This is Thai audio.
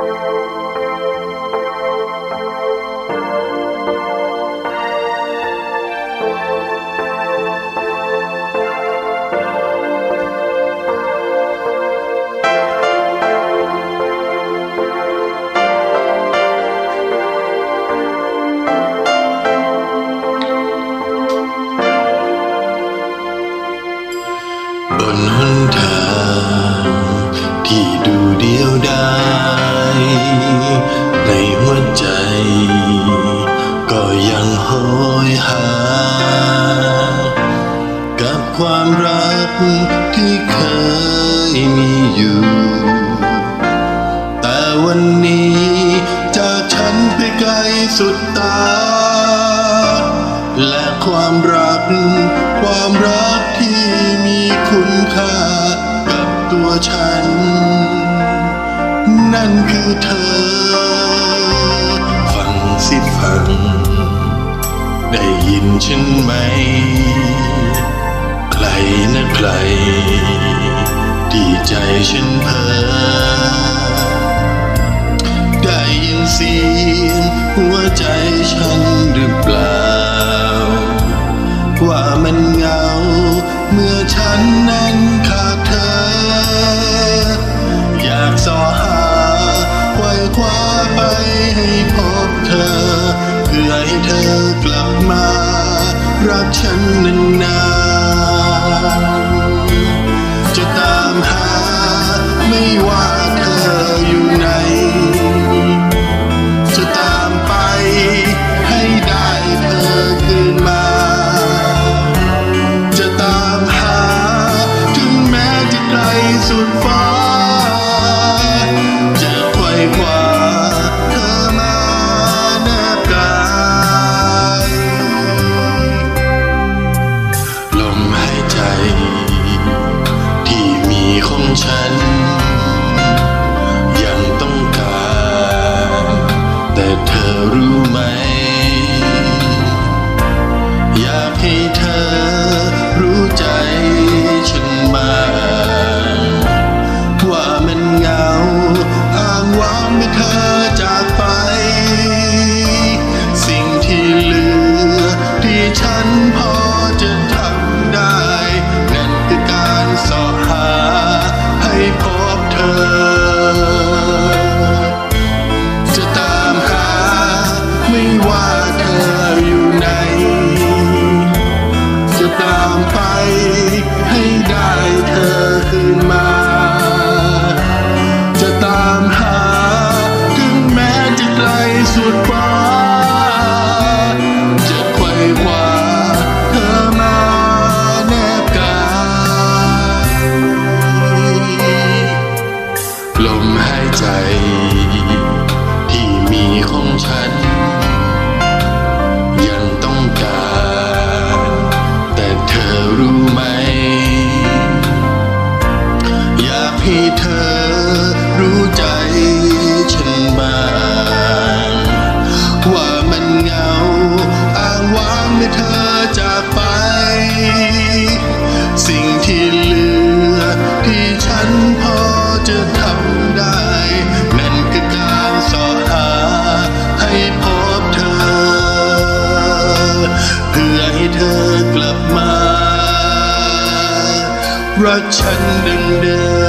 บน ความรักที่เคยมีอยู่ แต่วันนี้จากฉันไปไกลสุดตา และความรัก ความรักที่มีคุณค่ากับตัวฉัน นั่นคือเธอ ฟังสิฟัง ได้ยินฉันไหม นะใครที่ใจฉันเพ้อได้ยินเสียงหัวใจฉันหรือเปล่า ว่ามันเหงาเมื่อฉันนั้นขาดเธอ อยากสอหาไว่คว้าไปให้พบเธอ เพื่อให้เธอกลับมา รักฉันนาน สุดฟ้า จะไขว่คว้าเธอมาแนบกายลมหายใจ ที่มีของฉัน ฉัน ลมหายใจ ที่มีของฉัน ยังต้องการ แต่เธอรู้ไหม อยากให้เธอรู้ใจฉั รักฉันดังเดิ